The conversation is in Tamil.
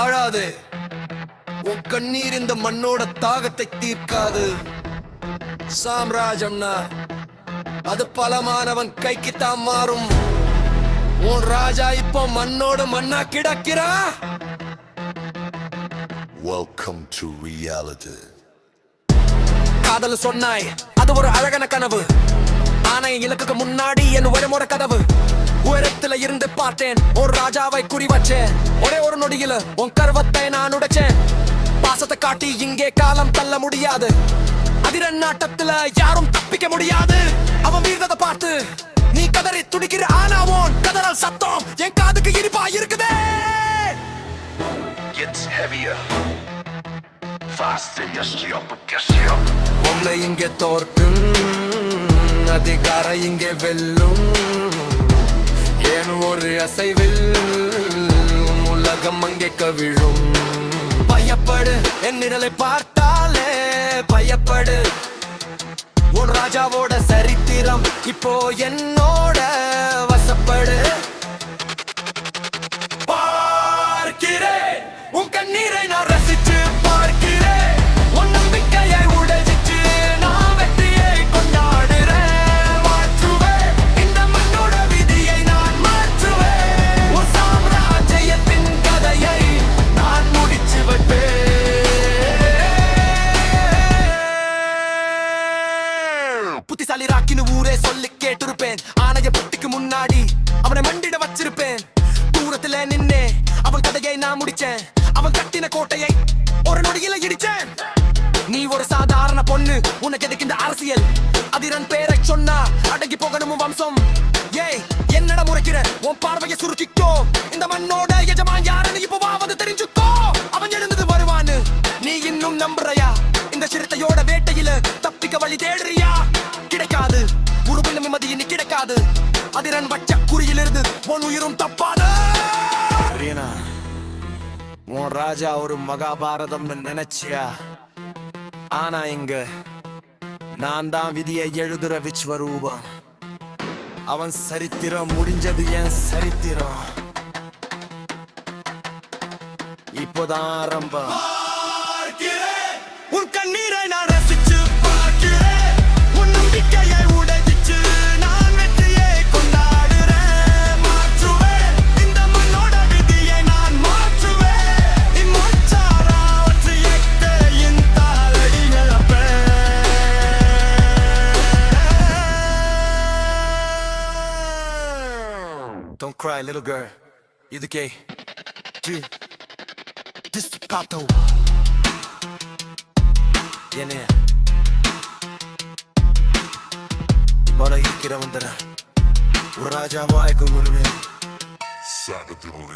அழாதே உன் கண்ணீர் இந்த மண்ணோட தாகத்தை தீர்க்காது. சாம்ராஜ்யம்னா அது பலமானவன் கைக்கு தான் மாறும். உன் ராஜா இப்போ மண்ணோட மண்ணா கிடக்கிறா? Welcome to reality. காதல் சொன்னாய் அது ஒரு அழகான கனவு. ஆனா இலக்குக்கு முன்னாடி என் வருமுறை கதவு. உயரத்துல இருந்து பார்த்தேன். ஒரு ராஜாவை குறி வச்சேன். ஒரே ஒரு நொடியில உன் கர்வத்தை நான் உடைச்சேன். பாசத்தை காட்டி இங்கே காலம் தள்ள முடியாது. அதிரன் நாட்டத்துல யாரும் தப்பிக்க முடியாது. அவன் வீரத்தை பார்த்து நீ கதறி துடிக்கிற ஆனா உன் கதறல் சத்தம் என் காதுக்கு இனிப்பா இருக்குதே. Gets heavier. Faster, yes, yup, yes, yup. இங்கே தோற்கும் அதிகார இங்கே வெல்லும். ஒரு அசைவில் உலகம் அங்கே கவிழும். பயப்படு என் நிழலை பார்த்தாலே பயப்படு. உன் ராஜாவோட சரித்திரம் இப்போ என்னோட புத்திசாலி ராக்கின்னு ஊரே சொல்லி கேட்டிருப்பேன். ஆனைய புட்டிக்கு முன்னாடி அவனை மண்டிட வச்சிருப்பேன். தூரத்துல நின்னே அவன் கதையை நான் முடிச்சேன். அவன் கட்டின கோட்டையை ஒரு நொடியில இடிச்சேன். நீ ஒரு சாதாரண பொண்ணு உனக்கு எதுக்கு இந்த அரசியல்? அதிரன் பேரை சொன்னா அடங்கி போகணும் வம்சம்? ஏய் என்னடா முறைக்கிற? உன் பார்வையை சுருக்கிக்கோ. இந்த மண்ணோட எஜமான் யாருன்னு இப்போ வா தெரிஞ்சுக்கோ. அதிரன் வச்ச குறியிலிருந்து உன் உயிரும் தப்பான ரீனா உன் ராஜா ஒரு மகாபாரதம்னு நினைச்சியா? ஆனா இங்க நான் தான் விதியை எழுதுற விஸ்வரூபம். அவன் சரித்திரம் முடிஞ்சது என் சரித்திரம். இப்போதான் ஆரம்பம். cry, little girl. You're the gay. G. Destapato. 얘네. 뭐라 이끼라 문다나. 우라자 뭐 알고 모르면. 사가 들어오네.